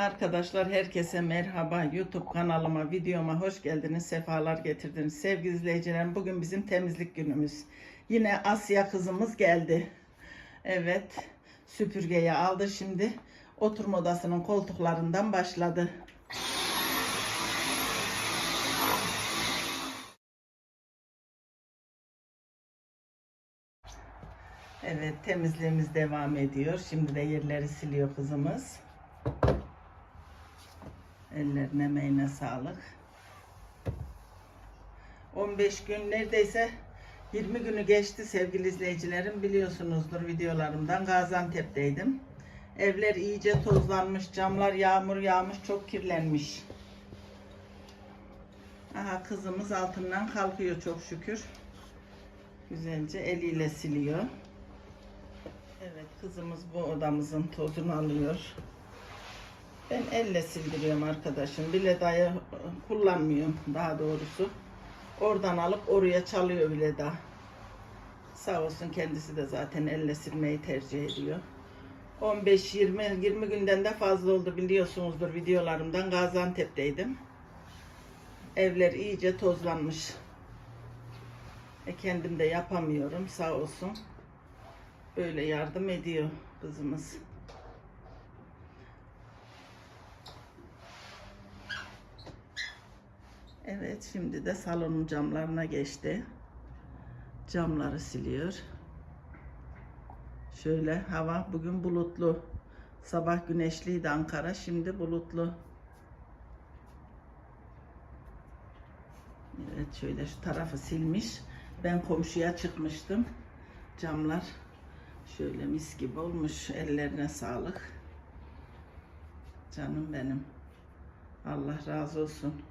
Arkadaşlar herkese merhaba. YouTube kanalıma, videoma hoş geldiniz. Sefalar getirdiniz. Sevgili izleyicilerim bugün bizim temizlik günümüz. Yine Asya kızımız geldi. Evet süpürgeyi aldı şimdi. Oturma odasının koltuklarından başladı. Evet temizliğimiz devam ediyor. Şimdi de yerleri siliyor kızımız. Ellerine emeğine sağlık. 15 gün neredeyse 20 günü geçti sevgili izleyicilerim. Biliyorsunuzdur videolarımdan Gaziantep'teydim. Evler iyice tozlanmış, camlar yağmur yağmış, çok kirlenmiş. Aha kızımız altından kalkıyor çok şükür. Güzelce eliyle siliyor. Evet kızımız bu odamızın tozunu alıyor. Ben elle sildiriyorum arkadaşım. Bile dayı kullanmıyorum daha doğrusu. Oradan alıp oraya çalıyor bile daha. Sağ olsun kendisi de zaten elle silmeyi tercih ediyor. 15-20 20 günden de fazla oldu biliyorsunuzdur videolarımdan Gaziantep'teydim. Evler iyice tozlanmış. E kendim de yapamıyorum sağ olsun. Böyle yardım ediyor kızımız. Evet şimdi de salonun camlarına geçti. Camları siliyor. Şöyle hava bugün bulutlu. Sabah güneşliydi Ankara, şimdi bulutlu. Evet şöyle şu tarafı silmiş. Ben komşuya çıkmıştım. Camlar şöyle mis gibi olmuş. Ellerine sağlık. Canım benim. Allah razı olsun.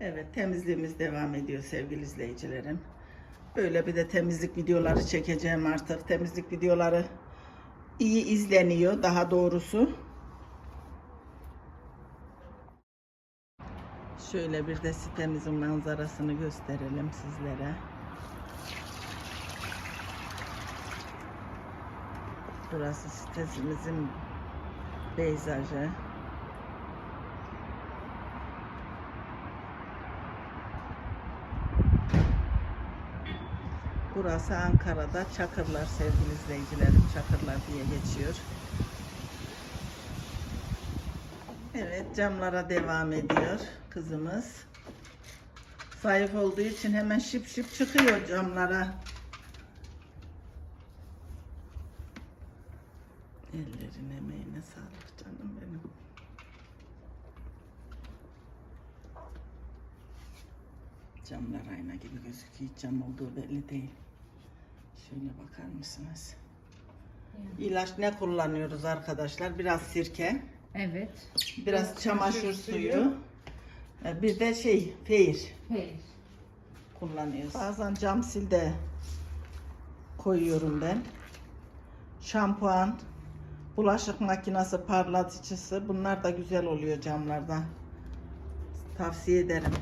Evet temizliğimiz devam ediyor sevgili izleyicilerim. Böyle bir de temizlik videoları çekeceğim artık. Temizlik videoları iyi izleniyor daha doğrusu. Şöyle bir de sitemizin manzarasını gösterelim sizlere. Burası sitemizin peyzajı. Burası Ankara'da Çakırlar sevgili izleyicilerim. Çakırlar diye geçiyor. Evet camlara devam ediyor kızımız. Zayıf olduğu için hemen şıp şıp çıkıyor camlara. Ellerine emeğine sağlık canım benim. Camlar ayna gibi gözüküyor. Cam olduğu belli değil. Şöyle bakar mısınız? İlaç ne kullanıyoruz arkadaşlar? Biraz sirke, Evet. biraz çamaşır suyu, e, bir de şey peynir Hayır. kullanıyoruz. Bazen cam sil de koyuyorum ben. Şampuan, bulaşık makinesi parlatıcısı bunlar da güzel oluyor camlarda. Tavsiye ederim.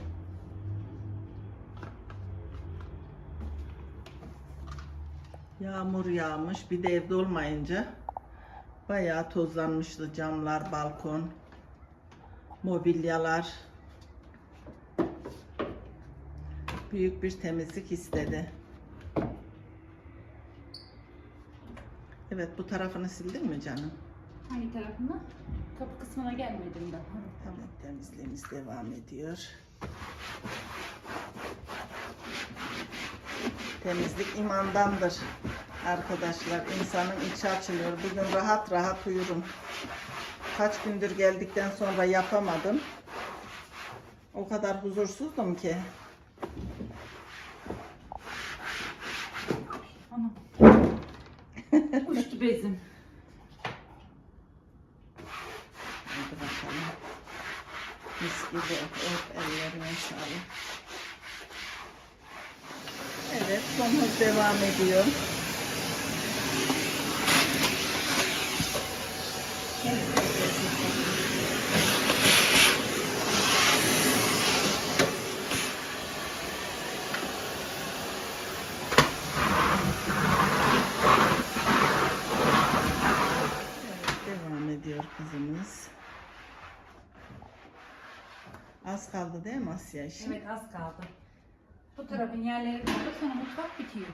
Yağmur yağmış bir de evde olmayınca bayağı tozlanmıştı camlar, balkon, mobilyalar. Büyük bir temizlik istedi. Evet bu tarafını sildin mi canım? Hangi tarafına? Kapı kısmına gelmedim daha. Tamam temizliğimiz devam ediyor. Temizlik imandandır arkadaşlar. İnsanın içi açılıyor. Bugün rahat rahat uyurum. Kaç gündür geldikten sonra yapamadım. O kadar huzursuzdum ki. Ana. Uçtu bezim. Hadi bakalım. Mis gibi of ellerine sağlık. Hız devam ediyor. Evet, devam ediyor kızım. temizliğimiz. Az kaldı değil mi Asya işi? Evet az kaldı. Bu tarafın yerleri kaldı sonra mutfak bitiyor.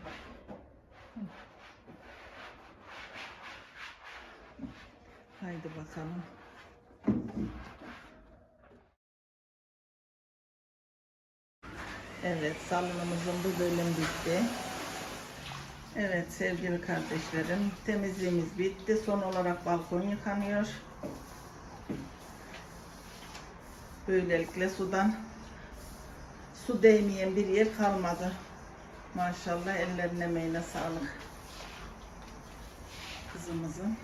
Haydi bakalım. Evet, salonumuzun bu bölüm bitti. Evet sevgili kardeşlerim, temizliğimiz bitti. Son olarak balkon yıkanıyor. Böylelikle sudan su değmeyen bir yer kalmadı. Maşallah ellerine emeğine sağlık. Kızımızın.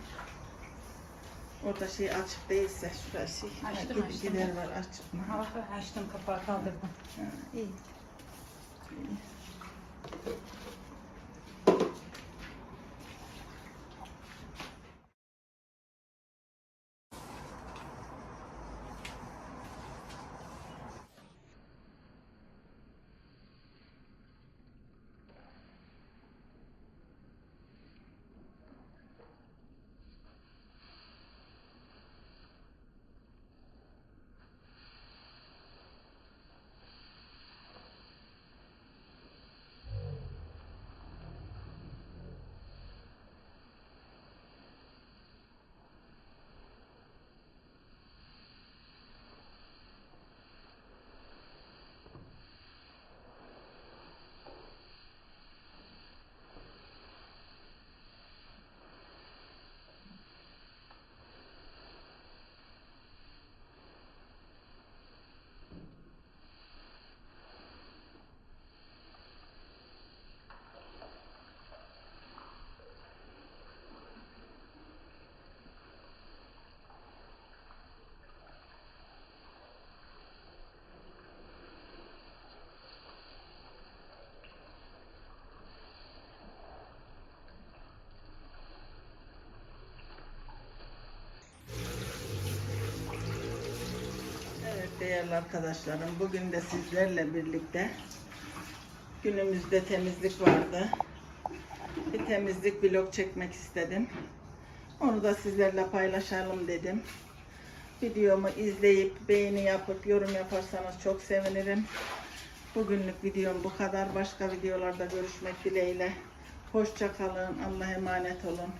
Orada şey açık değilse şurası şey. ha, Açtım, gibi açtım. gider var açık mı? Hava açtım kapağı kaldırdım. Ha, iyi. İyi. Evet değerli arkadaşlarım bugün de sizlerle birlikte günümüzde temizlik vardı. Bir temizlik vlog çekmek istedim. Onu da sizlerle paylaşalım dedim. Videomu izleyip beğeni yapıp yorum yaparsanız çok sevinirim. Bugünlük videom bu kadar. Başka videolarda görüşmek dileğiyle. Hoşça kalın. Allah'a emanet olun.